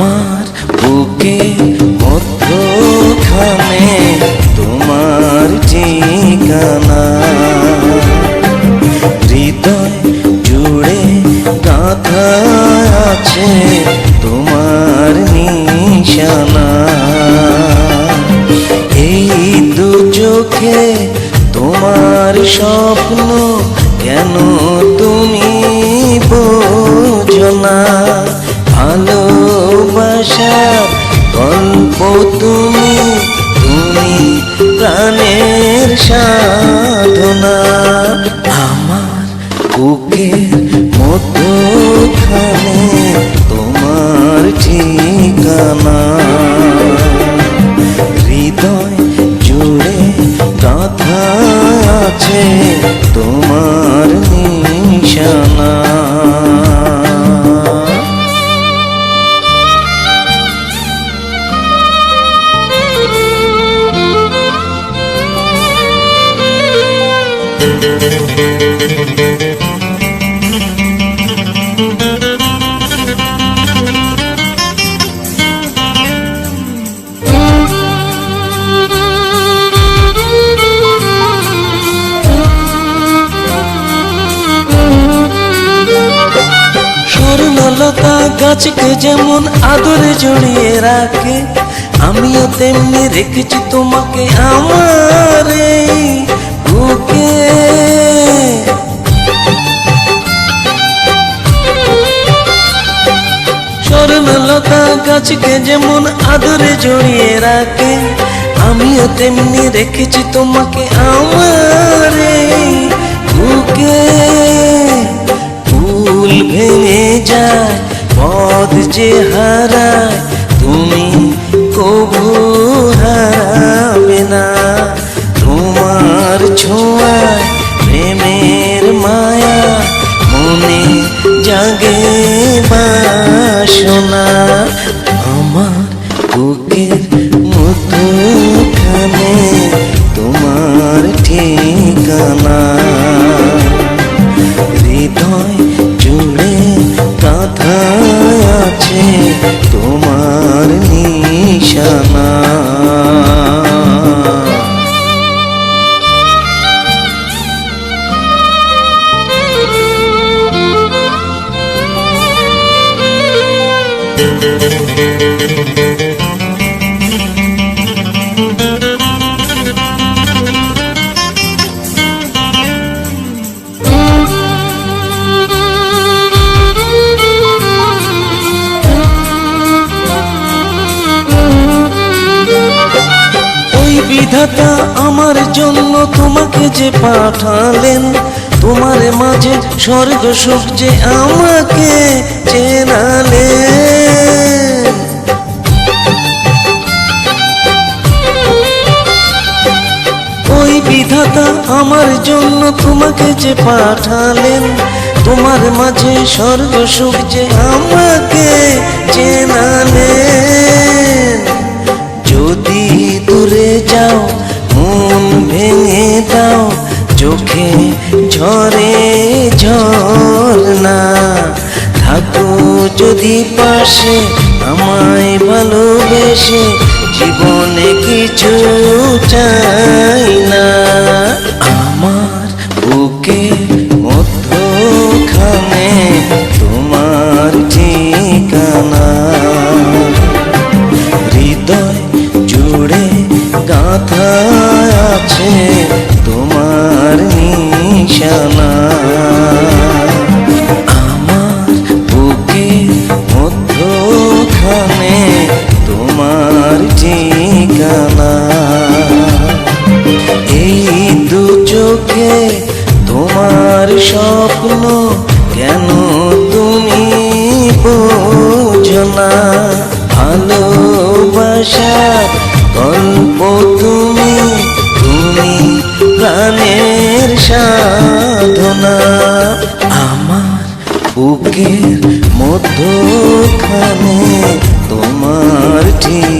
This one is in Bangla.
আমার বুকে মধ্যখানে তোমার ঠিকানা। হৃদয় জুড়ে গাথা আছে তোমার নিশানা। এই দু চোখে তোমার স্বপ্ন কেন তুমি বোঝ না? ভালো ভালোবাসার গল্প তুমি তুমি প্রাণের সাধনা। আমার বুকের মধ্যখানে তোমার ঠিকানা। হৃদয় জুড়ে গাথা আছে তোমার স্বর্ণলতা গাছকে যেমন আদরে জড়িয়ে রাখে আমিও তেমনি রেখেছি তোমাকে আমার। গাছকে যেমন আদরে জড়িয়ে রাখে, আমিও তেমনি রেখেছি তোমাকে আমার। ফুল ভেঙে যায় পদ যে হারায়, তুমি কবু হারাবে না। তোমার ছোঁয়ায়, প্রেমের মায়া, মনে জাগে বাসনা। আছে তোমার নিশানা। বিধাতা আমার জন্য তোমাকে যে পাঠালেন, তোমার মাঝে স্বর্গ সুখ যে আমাকে চেনালেন। ওই বিধাতা আমার জন্য তোমাকে যে পাঠালেন, তোমার মাঝে স্বর্গ সুখ যে আমাকে চেনালেন। ঝরে ঝরনা থাকো যদি পাশে, আমায় ভালোবেসে জীবনে কিছু চাই না। আমার বুকে মধ্যখানে তোমার ঠিকানা। হৃদয় জুড়ে গাথা আছে তোমার নিশানা আমার বুকে মধ্যখানে তোমার ঠিকানা। এই দু চোখে তোমার স্বপ্ন কেন তুমি বোঝো না? বুকের মধ্যখানে তোমার ঠিকানা